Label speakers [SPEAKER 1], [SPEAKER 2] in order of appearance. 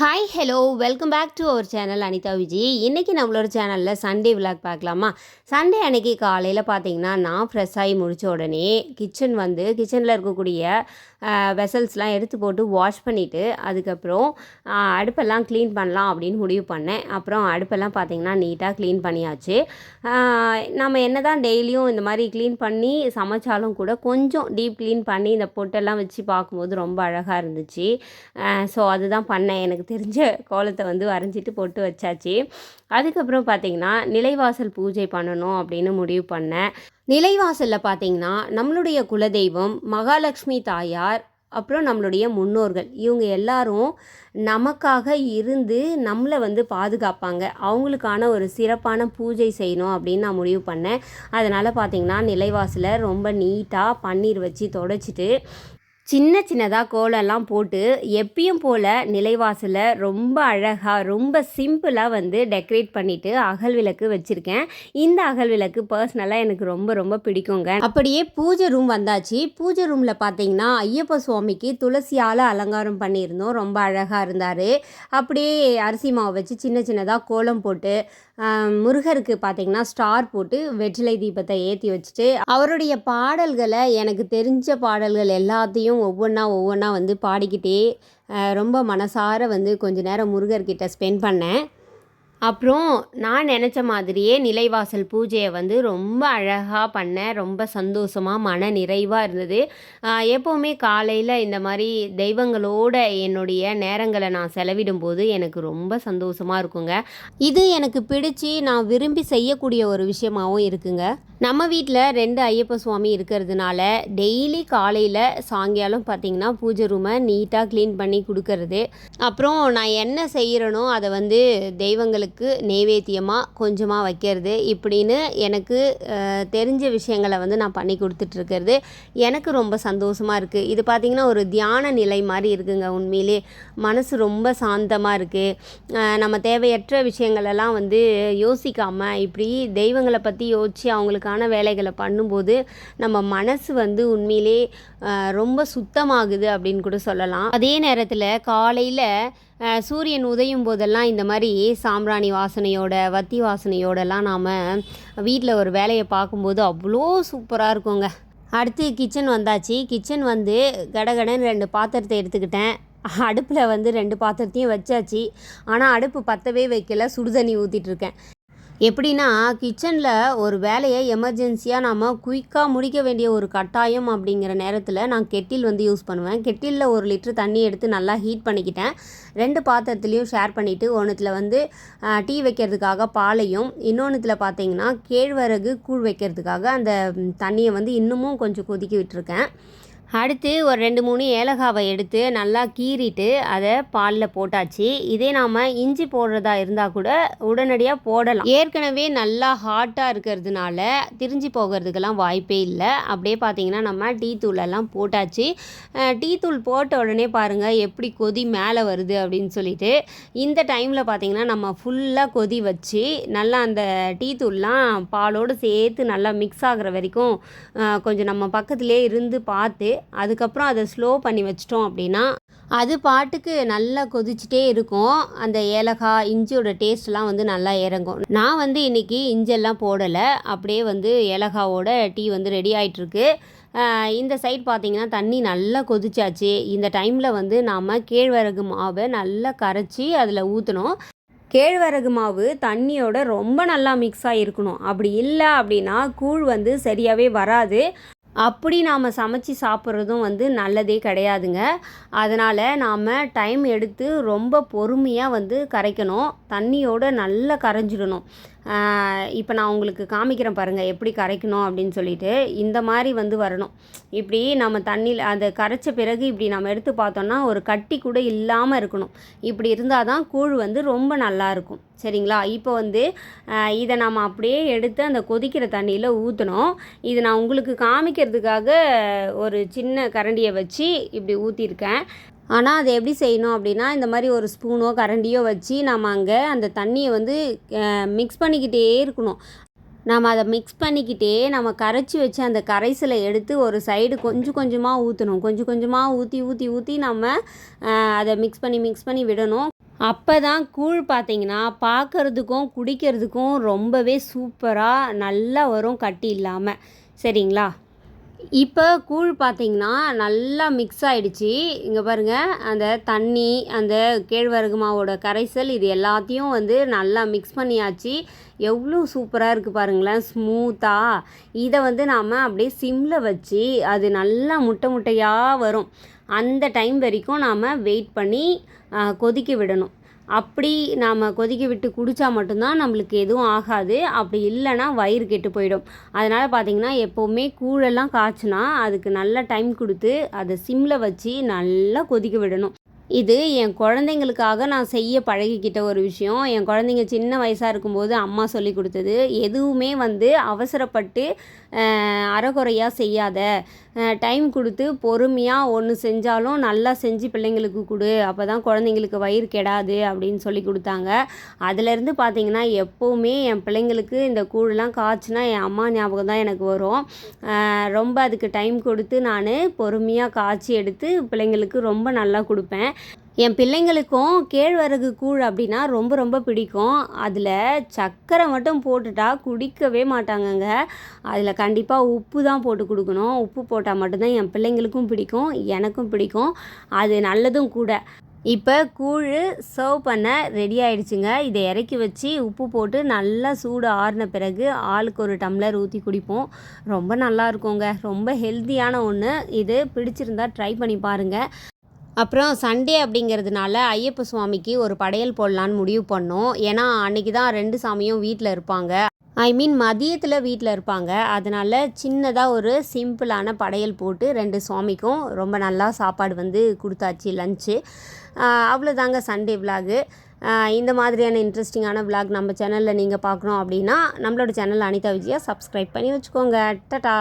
[SPEAKER 1] Hi hello welcome back to our channel Anitha Vijay இன்றைக்கி நம்மளோட சேனலில் சண்டே விலாக் பார்க்கலாமா? சண்டே அன்னைக்கு காலையில் பார்த்தீங்கன்னா நான் ஃப்ரெஷ் ஆகி முடித்த உடனே கிச்சன் வந்து கிச்சனில் இருக்கக்கூடிய வெசல்ஸ்லாம் எடுத்து போட்டு வாஷ் பண்ணிவிட்டு அதுக்கப்புறம் அடுப்பெல்லாம் க்ளீன் பண்ணலாம் அப்படின்னு முடிவு பண்ணேன். அப்புறம் அடுப்பெல்லாம் பார்த்திங்கன்னா நீட்டாக க்ளீன் பண்ணியாச்சு. நம்ம என்ன தான் டெய்லியும் இந்த மாதிரி க்ளீன் பண்ணி சமைச்சாலும் கூட கொஞ்சம் டீப் க்ளீன் பண்ணி இந்த பொட்டெல்லாம் வச்சு பார்க்கும்போது ரொம்ப அழகாக இருந்துச்சு. ஸோ அதுதான் பண்ணேன். எனக்கு தெரிஞ்ச கோலத்தை வந்து வரைஞ்சிட்டு போட்டு வச்சாச்சு. அதுக்கப்புறம் பார்த்தீங்கன்னா நிலைவாசல் பூஜை பண்ணணும் அப்படின்னு முடிவு பண்ணேன். நிலைவாசலில் பார்த்திங்கன்னா நம்மளுடைய குலதெய்வம் மகாலட்சுமி தாயார் அப்புறம் நம்மளுடைய முன்னோர்கள் இவங்க எல்லாரும் நமக்காக இருந்து நம்மளை வந்து பாதுகாப்பாங்க. அவங்களுக்கான ஒரு சிறப்பான பூஜை செய்யணும் அப்படின்னு நான் முடிவு பண்ணேன். அதனால் பார்த்திங்கன்னா நிலைவாசலை ரொம்ப நீட்டாக பன்னீர் வச்சு தொடச்சிட்டு சின்ன சின்னதாக கோலம்லாம் போட்டு எப்பயும் போல் நிலைவாசலை ரொம்ப அழகாக ரொம்ப சிம்பிளாக வந்து டெக்கரேட் பண்ணிவிட்டு அகல் விளக்கு வச்சுருக்கேன். இந்த அகல் விளக்கு பர்சனலாக எனக்கு ரொம்ப ரொம்ப பிடிக்குங்க. அப்படியே பூஜை ரூம் வந்தாச்சு. பூஜை ரூமில் பார்த்தீங்கன்னா ஐயப்ப சுவாமிக்கு துளசியால் அலங்காரம் பண்ணியிருந்தோம். ரொம்ப அழகாக இருந்தார். அப்படியே அரிசி மாவு வச்சு சின்ன சின்னதாக கோலம் போட்டு முருகருக்கு பார்த்தீங்கன்னா ஸ்டார் போட்டு வெற்றிலை தீபத்தை ஏற்றி வச்சுட்டு அவருடைய பாடல்களை எனக்கு தெரிஞ்ச பாடல்கள் எல்லாத்தையும் ஒவ்வொன்றா ஒவ்வொன்றா வந்து பாடிக்கிட்டே ரொம்ப மனசார வந்து கொஞ்ச நேரம் முருகர்கிட்ட ஸ்பெண்ட் பண்ணேன். அப்புறம் நான் நினச்ச மாதிரியே நிலைவாசல் பூஜையை வந்து ரொம்ப அழகாக பண்ணேன் ரொம்ப சந்தோஷமாக மன நிறைவாக இருந்தது. எப்போவுமே காலையில் இந்த மாதிரி தெய்வங்களோட என்னுடைய நேரங்களை நான் செலவிடும்போது எனக்கு ரொம்ப சந்தோஷமாக இருக்குங்க. இது எனக்கு பிடிச்சி நான் விரும்பி செய்யக்கூடிய ஒரு விஷயமாகவும் இருக்குங்க. நம்ம வீட்டில் ரெண்டு ஐயப்ப சுவாமி இருக்கிறதுனால டெய்லி காலையில் சாயங்காலம் பார்த்தீங்கன்னா பூஜை ரூமை நீட்டாக க்ளீன் பண்ணி கொடுக்கறது. அப்புறம் நான் என்ன செய்கிறேனோ அதை வந்து தெய்வங்களுக்கு நெய்வேத்தியமாக கொஞ்சமாக வைக்கிறது. இப்படின்னு எனக்கு தெரிஞ்ச விஷயங்களை வந்து நான் பண்ணி கொடுத்துட்ருக்கிறது. எனக்கு ரொம்ப சந்தோஷமாக இருக்குது இது பார்த்திங்கன்னா ஒரு தியான நிலை மாதிரி இருக்குங்க உண்மையிலே. மனசு ரொம்ப சாந்தமாக இருக்குது நம்ம தேவையற்ற விஷயங்களெல்லாம் வந்து யோசிக்காமல் இப்படி தெய்வங்களை பற்றி யோசித்து அவங்களுக்கான வேலைகளை பண்ணும்போது நம்ம மனசு வந்து உண்மையிலே ரொம்ப சுத்தமாகுது அப்படின்னு கூட சொல்லலாம். அதே நேரத்தில் காலையில் சூரியன் உதயும் போதெல்லாம் இந்த மாதிரி சாம்பிராணி வாசனையோட வத்தி வாசனையோடலாம் நாம் வீட்டில் ஒரு வேலையை பார்க்கும்போது அவ்வளோ சூப்பராக இருக்குங்க. அடுத்து கிச்சன் வந்தாச்சு. கிச்சன் வந்து கடகடன்னு ரெண்டு பாத்திரத்தை எடுத்துக்கிட்டேன். அடுப்பில் வந்து ரெண்டு பாத்திரத்தையும் வச்சாச்சு. ஆனால் அடுப்பு பற்றவே வைக்கல. சுடுதண்ணி ஊற்றிட்டுருக்கேன் எப்படின்னா கிச்சனில் ஒரு வேலையை எமர்ஜென்சியாக நாம் குயிக்காக முடிக்க வேண்டிய ஒரு கட்டாயம் அப்படிங்கிற நேரத்தில் நான் கெட்டில் வந்து யூஸ் பண்ணுவேன். கெட்டிலில் ஒரு லிட்டர் தண்ணி எடுத்து நல்லா ஹீட் பண்ணிக்கிட்டேன். ரெண்டு பாத்திரத்துலேயும் ஷேர் பண்ணிவிட்டு ஒன்றுத்தில் வந்து டீ வைக்கிறதுக்காக பாலையும் இன்னொன்றுத்தில் பார்த்தீங்கன்னா கேழ்வரகு கூழ் வைக்கிறதுக்காக அந்த தண்ணியை வந்து இன்னமும் கொஞ்சம் கொதிக்க விட்டுருக்கேன். அடுத்து ஒரு ரெண்டு மூணு ஏலக்காவை எடுத்து நல்லா கீறிட்டு அதை பாலில் போட்டாச்சு. இதே நாம் இஞ்சி போடுறதா இருந்தால் கூட உடனடியாக போடலாம். ஏற்கனவே நல்லா ஹாட்டாக இருக்கிறதுனால திரிஞ்சு போகிறதுக்கெல்லாம் வாய்ப்பே இல்லை. அப்படியே பார்த்தீங்கன்னா நம்ம டீ தூளெல்லாம் போட்டாச்சு. டீ தூள் போட்ட உடனே பாருங்கள் எப்படி கொதி மேலே வருது அப்படின்னு சொல்லிட்டு. இந்த டைமில் பார்த்தீங்கன்னா நம்ம ஃபுல்லாக கொதி வச்சு நல்லா அந்த டீ தூள்லாம் பாலோடு சேர்த்து நல்லா மிக்ஸ் ஆகிற வரைக்கும் கொஞ்சம் நம்ம பக்கத்துலேயே இருந்து பார்த்து அதுக்கப்புறம் அதை ஸ்லோ பண்ணி வச்சிட்டோம் அப்படின்னா அது பாட்டுக்கு நல்லா கொதிச்சுட்டே இருக்கும். அந்த ஏலக்காய் இஞ்சியோட டேஸ்ட்லாம் வந்து நல்லா இறங்கும். நான் வந்து இன்றைக்கி இஞ்செல்லாம் போடலை. அப்படியே வந்து ஏலக்காவோட டீ வந்து ரெடி ஆகிட்டுருக்கு இந்த சைட் பார்த்திங்கன்னா தண்ணி நல்லா கொதிச்சாச்சு. இந்த டைமில் வந்து நாம் கேழ்வரகு மாவை நல்லா கரைச்சி அதில் ஊற்றணும் கேழ்வரகு மாவு தண்ணியோட ரொம்ப நல்லா மிக்ஸ் ஆகிருக்கணும் அப்படி இல்லை அப்படின்னா கூழ் வந்து சரியாகவே வராது. அப்படி நாம் சமைச்சு சாப்பிட்றதும் வந்து நல்லதே கிடையாதுங்க. அதனால் நாம் டைம் எடுத்து ரொம்ப பொறுமையாக வந்து கரைக்கணும். தண்ணியோடு நல்லா கரைஞ்சிடணும். இப்போ நான் உங்களுக்கு காமிக்கிறேன் பாருங்கள் எப்படி கரைக்கணும் அப்படின்னு சொல்லிட்டு இந்த மாதிரி வந்து வரணும். இப்படி நம்ம தண்ணியில் அதை கரைச்ச பிறகு இப்படி நம்ம எடுத்து பார்த்தோம்னா ஒரு கட்டி கூட இல்லாமல் இருக்கணும். இப்படி இருந்தால் தான் கூழ் வந்து ரொம்ப நல்லா இருக்கும். சரிங்களா? இப்போ வந்து இதை நம்ம அப்படியே எடுத்து அந்த கொதிக்கிற தண்ணியில் ஊற்றணும் இது நான் உங்களுக்கு காமிக்கிறதுக்காக ஒரு சின்ன கரண்டியை வச்சு இப்படி ஊற்றிருக்கேன் ஆனால் அதை எப்படி செய்யணும் அப்படின்னா இந்த மாதிரி ஒரு ஸ்பூனோ கரண்டியோ வச்சு நம்ம அங்கே அந்த தண்ணியை வந்து மிக்ஸ் பண்ணிக்கிட்டே இருக்கணும். நம்ம அதை மிக்ஸ் பண்ணிக்கிட்டே நம்ம கரைச்சி வச்சு அந்த கரைசலை எடுத்து ஒரு சைடு கொஞ்சம் கொஞ்சமாக ஊற்றணும் கொஞ்சம் கொஞ்சமாக ஊற்றி ஊற்றி ஊற்றி நம்ம அதை மிக்ஸ் பண்ணி மிக்ஸ் பண்ணி விடணும். அப்போ தான் கூழ் பார்த்தீங்கன்னா பார்க்கறதுக்கும் குடிக்கிறதுக்கும் ரொம்பவே சூப்பராக நல்லா வரும் கட்டி இல்லாமல் சரிங்களா? இப்போ கூழ் பார்த்தீங்கன்னா நல்லா மிக்ஸ் ஆகிடுச்சி இங்கே பாருங்கள் அந்த தண்ணி அந்த கேழ்வரகு மாவோட கரைசல் இது எல்லாத்தையும் வந்து நல்லா மிக்ஸ் பண்ணியாச்சு. எவ்வளோ சூப்பராக இருக்குது பாருங்களேன் ஸ்மூத்தாக இதை வந்து நாம் அப்படியே சிம்மில் வச்சு அது நல்லா முட்டை முட்டையாக வரும். அந்த டைம் வரைக்கும் நாம் வெயிட் பண்ணி கொதிக்க விடணும். அப்படி நாம் கொதிக்க விட்டு குடித்தா மட்டும்தான் நம்மளுக்கு எதுவும் ஆகாது. அப்படி இல்லைன்னா வயிறு கெட்டு போயிடும். அதனால் பார்த்தீங்கன்னா எப்போவுமே கூழெல்லாம் காய்ச்சினா அதுக்கு நல்ல டைம் கொடுத்து அதை சிம்மில் வச்சு நல்லா கொதிக்க விடணும். இது என் குழந்தைங்களுக்காக நான் செய்ய பழகிக்கிட்ட ஒரு விஷயம். என் குழந்தைங்க சின்ன வயசாக இருக்கும்போது அம்மா சொல்லி கொடுத்தது எதுவுமே வந்து அவசரப்பட்டு அறகுறையாக செய்யாத. டைம் கொடுத்து பொறுமையாக ஒன்று செஞ்சாலும் நல்லா செஞ்சு பிள்ளைங்களுக்கு கொடு. அப்போ தான் குழந்தைங்களுக்கு வயிறு கெடாது அப்படின்னு சொல்லி கொடுத்தாங்க. அதுலேருந்து பார்த்தீங்கன்னா எப்போவுமே என் பிள்ளைங்களுக்கு இந்த கூழெலாம் காய்ச்சினா என் அம்மா ஞாபகம் தான் எனக்கு வரும். ரொம்ப அதுக்கு டைம் கொடுத்து நான் பொறுமையாக காய்ச்சி எடுத்து பிள்ளைங்களுக்கு ரொம்ப நல்லா கொடுப்பேன். என் பிள்ளைங்களுக்கும் கேழ்வரகு கூழ் அப்படின்னா ரொம்ப ரொம்ப பிடிக்கும். அதில் சர்க்கரை மட்டும் போட்டுட்டா குடிக்கவே மாட்டாங்கங்க. அதில் கண்டிப்பாக உப்பு தான் போட்டு கொடுக்கணும். உப்பு போட்டால் மட்டும்தான் என் பிள்ளைங்களுக்கும் பிடிக்கும் எனக்கும் பிடிக்கும். அது நல்லதும் கூட. இப்போ கூழ் சர்வ் பண்ண ரெடி ஆயிடுச்சுங்க. இதை இறக்கி வச்சு உப்பு போட்டு நல்லா சூடு ஆறின பிறகு ஆளுக்கு ஒரு டம்ளர் ஊற்றி குடிப்போம். ரொம்ப நல்லா இருக்குங்க. ரொம்ப ஹெல்த்தியான ஒன்று இது பிடிச்சிருந்தா ட்ரை பண்ணி பாருங்கள் அப்புறம் சண்டே அப்படிங்கிறதுனால ஐயப்ப சுவாமிக்கு ஒரு படையல் போடலான்னு முடிவு பண்ணோம். ஏன்னா அன்னைக்கு தான் ரெண்டு சாமியும் வீட்டில் இருப்பாங்க. ஐ மீன் மதியத்தில் வீட்டில் இருப்பாங்க. அதனால் சின்னதாக ஒரு சிம்பிளான படையல் போட்டு ரெண்டு சுவாமிக்கும் ரொம்ப நல்லா சாப்பாடு வந்து கொடுத்தாச்சு லஞ்சு. அவ்வளோதாங்க சண்டே விலாகு இந்த மாதிரியான இன்ட்ரெஸ்டிங்கான விலாக் நம்ம சேனலில் நீங்கள் பார்க்கணும் அப்படின்னா நம்மளோட சேனல் அனிதா விஜயா சப்ஸ்கிரைப் பண்ணி வச்சுக்கோங்க. டட்டா